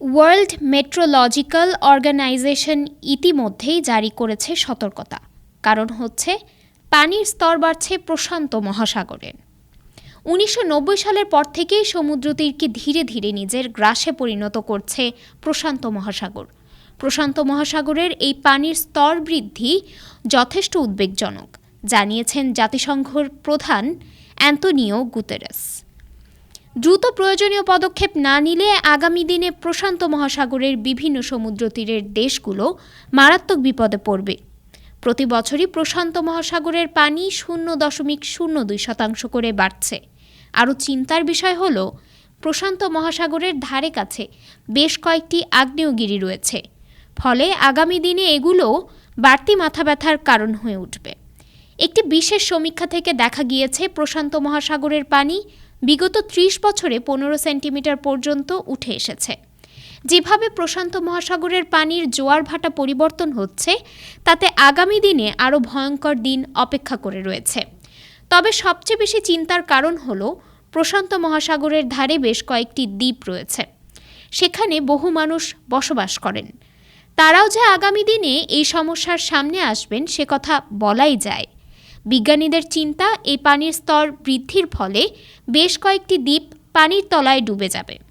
World meteorological organisation ইতিমধ্যেই জারি করেছে সতর্কতা। কারণ হচ্ছে, পানির স্তর বাড়ছে প্রশান্ত মহাসাগরে উনিশশো সালের পর থেকেই সমুদ্র তীরকে ধীরে ধীরে নিজের গ্রাসে পরিণত করছে প্রশান্ত মহাসাগর। প্রশান্ত মহাসাগরের এই পানির স্তর বৃদ্ধি যথেষ্ট উদ্বেগজনক, জানিয়েছেন জাতিসংঘর প্রধান অ্যান্তনিও গুতেরেস। দ্রুত প্রয়োজনীয় পদক্ষেপ না নিলে আগামী দিনে প্রশান্ত মহাসাগরের বিভিন্ন সমুদ্র তীরের দেশগুলো মারাত্মক বিপদে পড়বে। প্রতি বছরই প্রশান্ত মহাসাগরের পানি শূন্য দশমিক শূন্য দুই শতাংশ করে বাড়ছে। আরও চিন্তার বিষয় হল, প্রশান্ত মহাসাগরের ধারে কাছে বেশ কয়েকটি আগ্নেয়গিরি রয়েছে। ফলে আগামী দিনে এগুলো বাড়তি মাথা ব্যথার কারণ হয়ে উঠবে। একটি বিশেষ সমীক্ষা থেকে দেখা গিয়েছে, প্রশান্ত মহাসাগরের পানি বিগত ত্রিশ বছরে পনেরো সেন্টিমিটার পর্যন্ত উঠে এসেছে। যেভাবে প্রশান্ত মহাসাগরের পানির জোয়ার ভাটা পরিবর্তন হচ্ছে, তাতে আগামী দিনে আরও ভয়ঙ্কর দিন অপেক্ষা করে রয়েছে। তবে সবচেয়ে বেশি চিন্তার কারণ হল, প্রশান্ত মহাসাগরের ধারে বেশ কয়েকটি দ্বীপ রয়েছে। সেখানে বহু মানুষ বসবাস করেন। তারাও যে আগামী দিনে এই সমস্যার সামনে আসবেন, সে কথা বলাই যায়। বিজ্ঞানীদের চিন্তা এই পানির স্তর বৃদ্ধির ফলে বেশ কয়েকটি দ্বীপ পানির তলায় ডুবে যাবে।